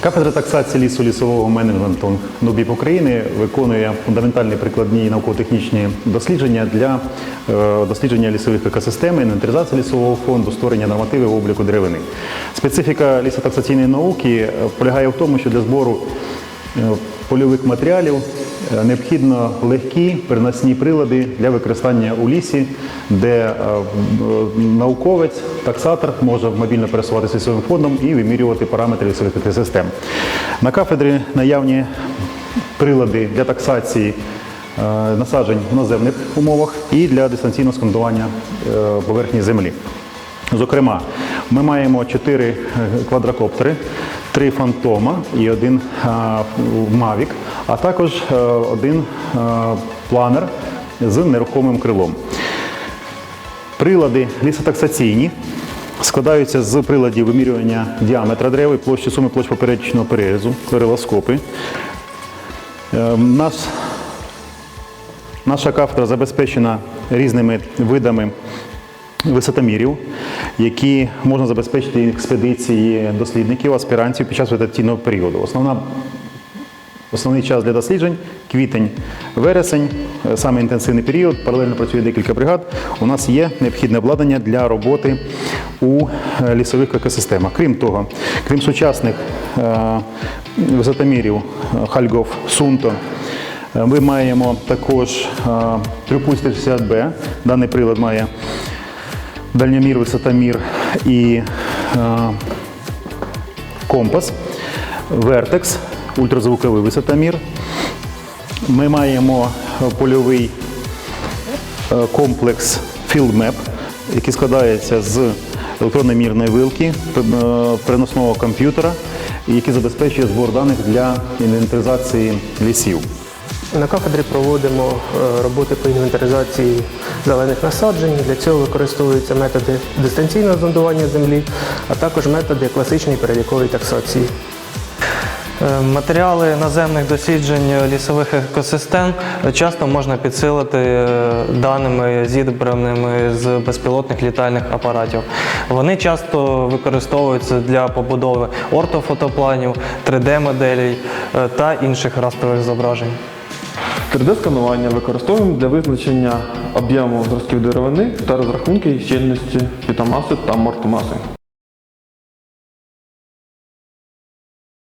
Кафедра таксації лісу лісового менеджменту НУБІП України виконує фундаментальні прикладні науково-технічні дослідження для е, дослідження лісових екосистем, інвентаризації лісового фонду, створення нормативів обліку деревини. Специфіка лісотаксаційної науки полягає в тому, що для збору е, польових матеріалів е, необхідно легкі переносні прилади для використання у лісі, де е, науковець, таксатор може мобільно пересуватися лісовим фондом і вимірювати параметри лісових екосистем. На кафедрі наявні прилади для таксації е, насаджень в наземних умовах і для дистанційного сканування е, поверхні землі. Зокрема, ми маємо чотири квадрокоптери, три фантома і один Мавік, а також е, один е, планер з нерухомим крилом. Прилади лісотаксаційні складаються з приладів вимірювання діаметра дерева і площі суми площ поперечного перерізу, клерилоскопи. Е, Наш Наша кафедра забезпечена різними видами висотомірів, які можна забезпечити експедиції дослідників, аспірантів під час вегетаційного періоду. Основна Основний час для досліджень квітень, вересень, е, саме інтенсивний період, паралельно працює декілька бригад. У нас є необхідне обладнання для роботи у е, лісових екосистемах. Крім того, крім сучасних е, висотомірів Хальгоф, Сунто, ми маємо також трюпульс 60Б. Даний прилад має дальньомір, висотомір і е, компас, Vertex, ультразвуковий висотомір. Ми маємо е, польовий е, комплекс FieldMap, який складається з електронно-мірної вилки, п- е, переносного комп'ютера, який забезпечує збор даних для інвентаризації лісів. На кафедрі проводимо е, роботи по інвентаризації зелених насаджень. Для цього використовуються методи дистанційного зондування землі, а також методи класичної перелікової таксації. Е, Матеріали наземних досліджень лісових екосистем часто можна підсилити е, даними зібраними з безпілотних літальних апаратів. Вони часто використовуються для побудови ортофотопланів, 3D-моделей е, та інших растрових зображень. 3D-сканування використовуємо для визначення об'єму зразків деревини та розрахунки щільності фітомаси та мортомаси.